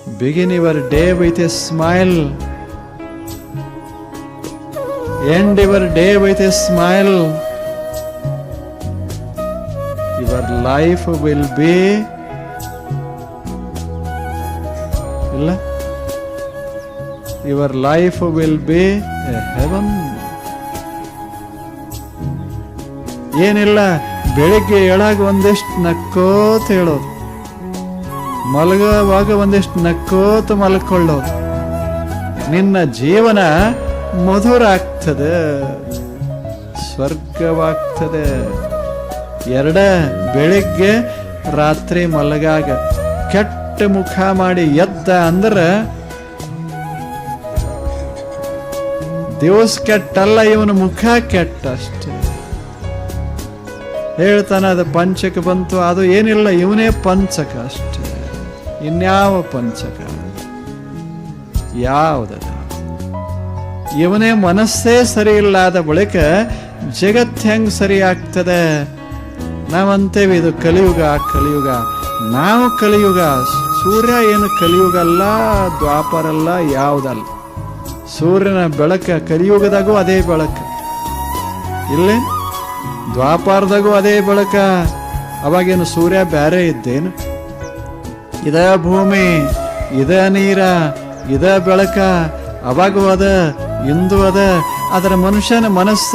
Begin your day with a smile. End your day with a smile. Your life will be ಇಲ್ಲ your life will be heaven ಏನಿಲ್ಲ ಬೆಳಿಗ್ಗೆ ಏಳಾಗ ಒಂದಿಷ್ಟು ನಕ್ಕೋತ ಹೇಳೋದು ಮಲಗುವಾಗ ಒಂದಿಷ್ಟು ನಕ್ಕೋತ ಮಲ್ಕೊಳ್ಳೋದು. ನಿನ್ನ ಜೀವನ ಮಧುರ ಆಗ್ತದೆ ಸ್ವರ್ಗವಾಗ್ತದೆ. ಎರಡ, ಬೆಳಿಗ್ಗೆ ರಾತ್ರಿ ಮಲಗಾಗ ಕೆಟ್ಟ ಮುಖ ಮಾಡಿ ಎದ್ದ ಅಂದ್ರೆ ದಿವಸ ಕೆಟ್ಟಲ್ಲ, ಇವನ ಮುಖ ಕೆಟ್ಟ ಅಷ್ಟೇ. ಹೇಳ್ತಾನೆ ಅದು ಪಂಚಕ ಬಂತು, ಅದು ಏನಿಲ್ಲ, ಇವನೇ ಪಂಚಕ ಅಷ್ಟೇ. ಇನ್ಯಾವ ಪಂಚಕ? ಯಾವುದದ? ಇವನೇ ಮನಸ್ಸೇ ಸರಿ ಬಳಿಕ ಜಗತ್ ಹೆಂಗ್ ಸರಿ ಆಗ್ತದೆ ನಾವಂತೇವೆ ಇದು ಕಲಿಯುಗ ಕಲಿಯುಗ. ನಾವು ಕಲಿಯುಗ, ಸೂರ್ಯ ಏನು ಕಲಿಯುಗ ಅಲ್ಲ ದ್ವಾಪರಲ್ಲ, ಯಾವುದಲ್ಲ. ಸೂರ್ಯನ ಬೆಳಕ ಕಲಿಯುಗದಾಗೂ ಅದೇ ಬೆಳಕ. ಇಲ್ಲೇ? ದ್ವಾಪಾರದಾಗೂ ಅದೇ ಬೆಳಕ. ಅವಾಗೇನು ಸೂರ್ಯ ಬ್ಯಾರೆ ಇದ್ದೇನು? ಇದ ಭೂಮಿ, ಇದ ನೀರ, ಇದ ಬೆಳಕ, ಅವಾಗೂ ಅದ, ಇಂದು ಅದ. ಅದರ ಮನುಷ್ಯನ ಮನಸ್ಸ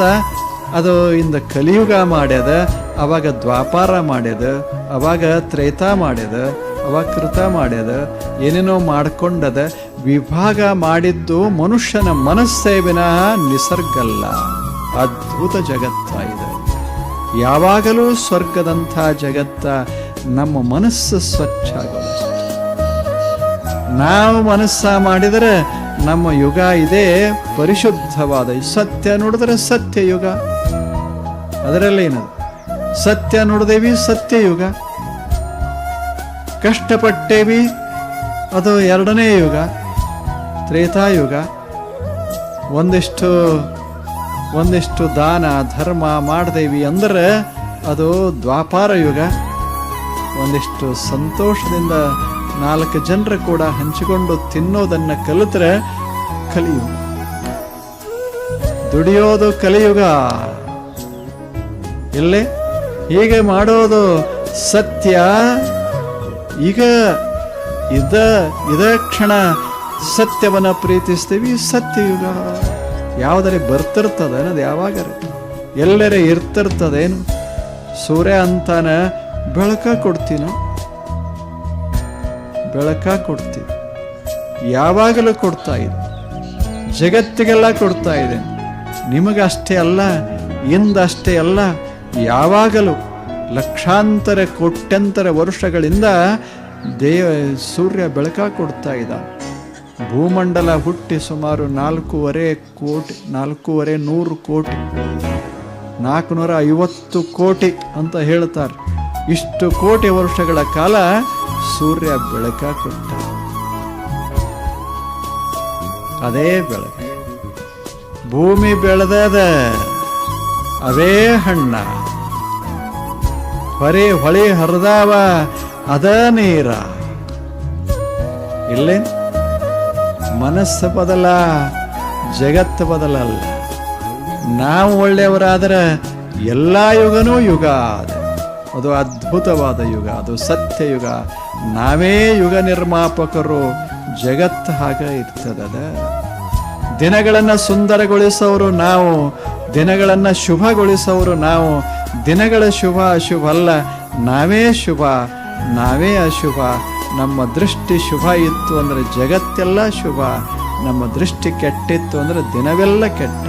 ಅದು ಇಂದ ಕಲಿಯುಗ ಮಾಡ್ಯದ, ಅವಾಗ ದ್ವಾಪಾರ ಮಾಡ್ಯದ, ಅವಾಗ ತ್ರೇತಾ ಮಾಡ್ಯದ, ಅವಾಗ ಕೃತ ಮಾಡ್ಯದ. ಏನೇನೋ ಮಾಡ್ಕೊಂಡದ, ವಿಭಾಗ ಮಾಡಿದ್ದು ಮನುಷ್ಯನ ಮನಸ್ಸೇ ವಿನಃ ನಿಸರ್ಗಲ್ಲ. ಅದ್ಭುತ ಜಗತ್ತ ಯಾವಾಗಲೂ ಸ್ವರ್ಗದಂಥ ಜಗತ್ತ ನಮ್ಮ ಮನಸ್ಸು ಸ್ವಚ್ಛ ಆಗೋದು ನಾವು ಮನಸ್ಸ ಮಾಡಿದರೆ ನಮ್ಮ ಯುಗ ಇದೆ ಪರಿಶುದ್ಧವಾದ ಸತ್ಯ ನೋಡಿದ್ರೆ ಸತ್ಯ ಯುಗ. ಅದರಲ್ಲಿ ಏನದು? ಸತ್ಯ ನೋಡಿದೇವಿ ಸತ್ಯ ಯುಗ. ಕಷ್ಟಪಟ್ಟೇವಿ ಅದು ಎರಡನೇ ಯುಗ. ತ್ರೇತಾಯುಗ ಒಂದಿಷ್ಟು ಒಂದಿಷ್ಟು ದಾನ, ಧರ್ಮ ಮಾಡಿದೇವಿ ಅಂದರೆ ಅದು ದ್ವಾಪಾರ ಯುಗ. ಒಂದಿಷ್ಟು ಸಂತೋಷದಿಂದ ನಾಲ್ಕು ಜನರು ಕೂಡ ಹಂಚಿಕೊಂಡು ತಿನ್ನೋದನ್ನ ಕಲಿತರೆ ಕಲಿಯುಗ ದುಡಿಯೋದು ಕಲಿಯುಗ. ಇಲ್ಲಿ ಹೀಗೆ ಮಾಡೋದು ಸತ್ಯ. ಈಗ ಇದ ಇದ ಕ್ಷಣ ಸತ್ಯವನ್ನ ಪ್ರೀತಿಸ್ತೀವಿ, ಸತ್ಯಯುಗ. ಯಾವುದರೆ ಬರ್ತಿರ್ತದೆ ಅನ್ನೋದು ಯಾವಾಗರೆ ಎಲ್ಲರೇ ಇರ್ತಿರ್ತದೇನು? ಸೂರ್ಯ ಅಂತಾನ ಬೆಳಕ ಕೊಡ್ತೀನ? ಬೆಳಕ ಕೊಡ್ತೀನಿ ಯಾವಾಗಲೂ ಕೊಡ್ತಾ ಇದೆ ಜಗತ್ತಿಗೆಲ್ಲ ಕೊಡ್ತಾ ಇದೆ ನಿಮಗಷ್ಟೇ ಅಲ್ಲ ಇಂದಷ್ಟೇ ಅಲ್ಲ, ಯಾವಾಗಲೂ ಲಕ್ಷಾಂತರ, ಕೋಟ್ಯಂತರ ವರ್ಷಗಳಿಂದ ದೇವ, ಸೂರ್ಯ ಬೆಳಕ ಕೊಡ್ತಾ ಇದ್ದ ಭೂಮಂಡಲ ಹುಟ್ಟಿ ಸುಮಾರು ನಾಲ್ಕೂವರೆ ಕೋಟಿ, ನಾಲ್ಕೂವರೆ ನೂರು ಕೋಟಿ, ನಾಲ್ಕುನೂರ ಐವತ್ತು ಕೋಟಿ ಅಂತ ಹೇಳ್ತಾರೆ. ಇಷ್ಟು ಕೋಟಿ ವರ್ಷಗಳ ಕಾಲ ಸೂರ್ಯ ಬೆಳಕ ಕೊಟ್ಟ. ಅದೇ ಬೆಳಕ. ಭೂಮಿ ಬೆಳೆದದ ಅದೇ ಹಣ್ಣ. ಹೊರೆ ಹೊಳೆ ಹರಿದಾವ ಅದ ನೀರ. ಇಲ್ಲೇ? ಮನಸ್ಸು ಬದಲ, ಜಗತ್ತು ಬದಲಲ್ಲ. ನಾವು ಒಳ್ಳೆಯವರಾದರೆ ಎಲ್ಲ ಯುಗನೂ ಯುಗ ಅದ ಅದು ಅದ್ಭುತವಾದ ಯುಗ, ಅದು ಸತ್ಯ ಯುಗ. ನಾವೇ ಯುಗ ನಿರ್ಮಾಪಕರು ಜಗತ್ತು ಹಾಗೆ ಇರ್ತದದ ದಿನಗಳನ್ನು ಸುಂದರಗೊಳಿಸೋರು ನಾವು, ದಿನಗಳನ್ನು ಶುಭಗೊಳಿಸೋರು ನಾವು. ದಿನಗಳ ಶುಭ ಅಶುಭ ಅಲ್ಲ ನಾವೇ ಶುಭ, ನಾವೇ ಅಶುಭ. ನಮ್ಮ ದೃಷ್ಟಿ ಶುಭ ಇತ್ತು ಅಂದರೆ ಜಗತ್ತೆಲ್ಲ ಶುಭ, ನಮ್ಮ ದೃಷ್ಟಿ ಕೆಟ್ಟಿತ್ತು ಅಂದರೆ ದಿನವೆಲ್ಲ ಕೆಟ್ಟ.